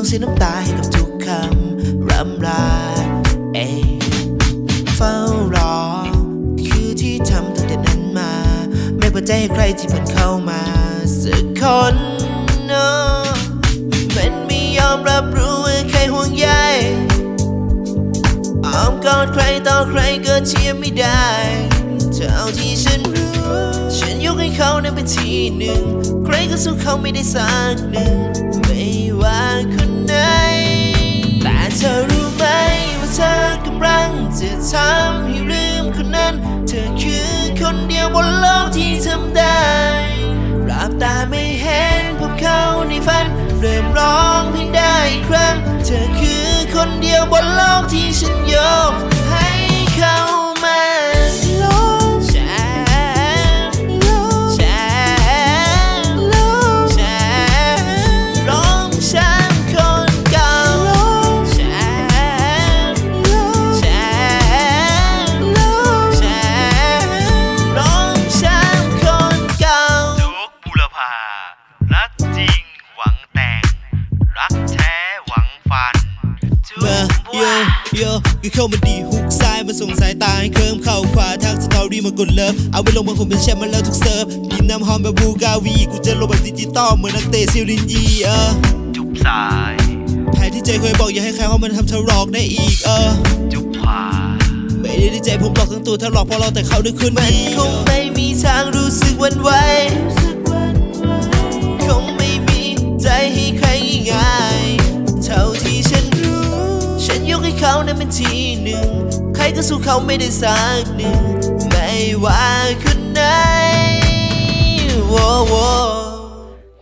ต้องเสียน้ำตาให้กับทุกคำรำลาเอยเฝ้ารอ คือที่ทำตั้งแต่นั้นมา ไม่เปิดใจให้ใครที่มันเข้ามาสักคนเนอะมันไม่ยอมรับรู้ว่าใครห่วงใยอ้อมกอดใครต่อใครก็เทียมไม่ได้ เท่าที่ฉันรู้ฉันยกให้เขานั้นเป็นทีหนึ่ง ใครก็สู้เขาไม่ได้สักหนึ่ง ไม่ว่าคนไหน แต่เธอรู้ไหมว่าเธอกำลังจะทำให้ลืมคนนั้น เธอคือคนเดียวบนโลกที่ทำได้ราบตาไม่เห็นพบเขาในฝัน เริ่มร้องเพลงได้อีกครั้ง เธอคือคนเดียวบนโลกที่ฉันยกใโยวโยก็เข้ามาดีฮุกซ้ายมาส่งสายตาให้เคิมเข้าขวาทางสตอรี่มากดเลิฟเอาไปลงมาผมเป็นแชมป์มาแล้วทุกเซิร์ฟกินน้ำหอมแบบบูกาวีกูจะลงแบบดิจิตอลเหมือนนักเตะซิลินยีเออจุบซ้ายแพ้ที่ใจเคยบอกอย่าให้ใครเข้ามาทำเธอหลอกได้อีกเออจุบขวาไม่ได้ดีใจผมหลอกทั้งตัวถ้าหลอกเพราะเราแต่เขาด้วยคืนมันดีคงไม่มีทางรู้ นั้นเป็นทีหนึ่ง ใครก็สู้เขาไม่ได้สักหนึ่ง ไม่ว่าคนไหนโว้โว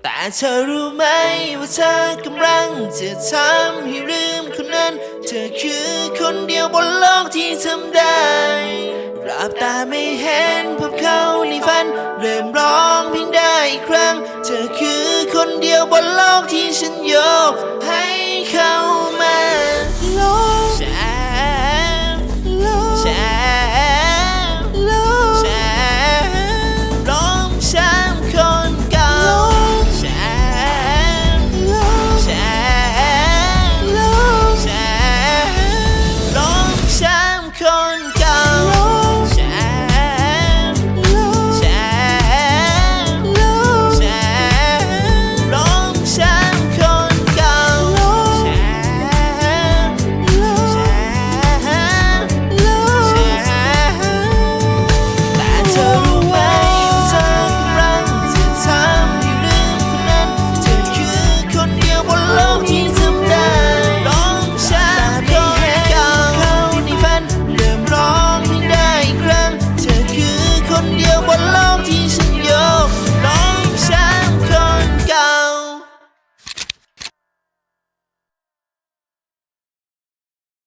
แต่เธอรู้ไหมว่าเธอกำลังจะทำให้ลืมคนนั้น เธอคือคนเดียวบนโลกที่ทำได้ราบตาไม่เห็นพบเขาในฝัน เริ่มร้องเพลงได้อีกครั้ง เธอคือคนเดียวบนโลกที่ฉันยกให้เขา